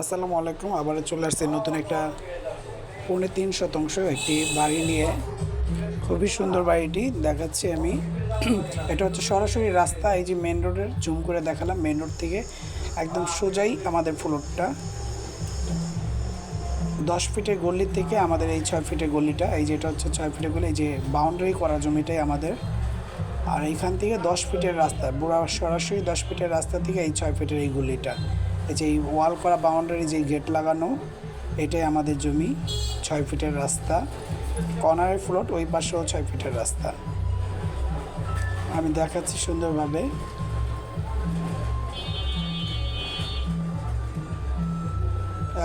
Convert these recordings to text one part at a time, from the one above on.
আসসালামু আলাইকুম আবার চলে আসছে নতুন একটা পৌনে তিন শতাংশ একটি বাড়ি নিয়ে। খুবই সুন্দর বাড়িটি দেখাচ্ছি আমি। এটা হচ্ছে সরাসরি রাস্তা, এই যে মেন রোডের জুম করে দেখালাম মেন রোড থেকে। একদম সোজাই আমাদের ফ্লোরটা দশ ফিটের গলি থেকে আমাদের এই ছয় ফিটের গলিটা, এই যেটা হচ্ছে ছয় ফিটের গলি, এই যে বাউন্ডারি করা জমিটাই আমাদের। আর এইখান থেকে দশ ফিটের রাস্তা পুরো সরাসরি দশ ফিটের রাস্তা থেকে এই ছয় ফিটের এই গলিটা। এই যে এই ওয়াল করা বাউন্ডারি যে গেট লাগানো, এটাই আমাদের জমি, ছয় ফিটের রাস্তা। কর্নারের ফ্লোট ওই পাশেও ছয় ফিটের রাস্তা। আমি দেখাচ্ছি সুন্দরভাবে।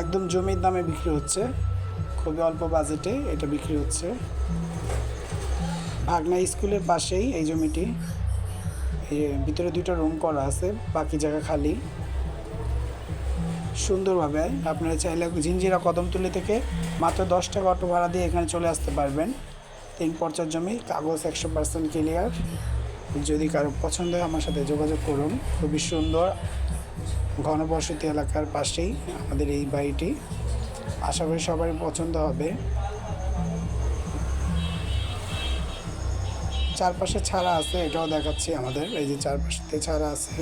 একদম জমির দামে বিক্রি হচ্ছে। খুবই অল্প বাজেটে এটা বিক্রি হচ্ছে। ভাগনা স্কুলের পাশেই এই জমিটি। ভিতরে দুটো রুম করা আছে, বাকি জায়গা খালি। সুন্দরভাবে আপনারা চাইলে ঝিঞ্জিরা কদমতলি থেকে মাত্র দশ টাকা অটো ভাড়া দিয়ে এখানে চলে আসতে পারবেন। তিন পর্চার জমি, কাগজ একশো পার্সেন্ট ক্লিয়ার যদি কারও পছন্দ হয় আমার সাথে যোগাযোগ করুন। খুবই সুন্দর, ঘনবসতি এলাকার পাশেই আমাদের এই বাড়িটি। আশা করি সবারই পছন্দ হবে। চারপাশে ছাড়া আছে, এটাও দেখাচ্ছি আমাদের। এই যে চারপাশে ছাড়া আছে।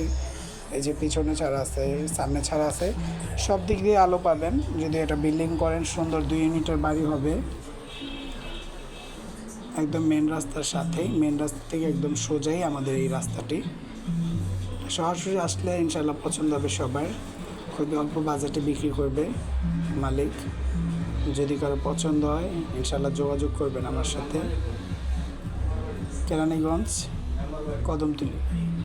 এই যে পিছনে ছাড়া আছে সামনে ছাড়া আছে, সব দিক দিয়ে আলো পাবেন। যদি এটা বিল্ডিং করেন, সুন্দর দুই ইউনিটের বাড়ি হবে। একদম মেন রাস্তার সাথেই মেন রাস্তা থেকে একদম সোজাই আমাদের এই রাস্তাটি। সরাসরি আসলে ইনশাল্লাহ পছন্দ হবে সবার। খুবই অল্প বাজেটে বিক্রি করবে মালিক। যদি কারও পছন্দ হয় ইনশাল্লাহ যোগাযোগ করবেন আমার সাথে। কেরানীগঞ্জ, কদমতলি।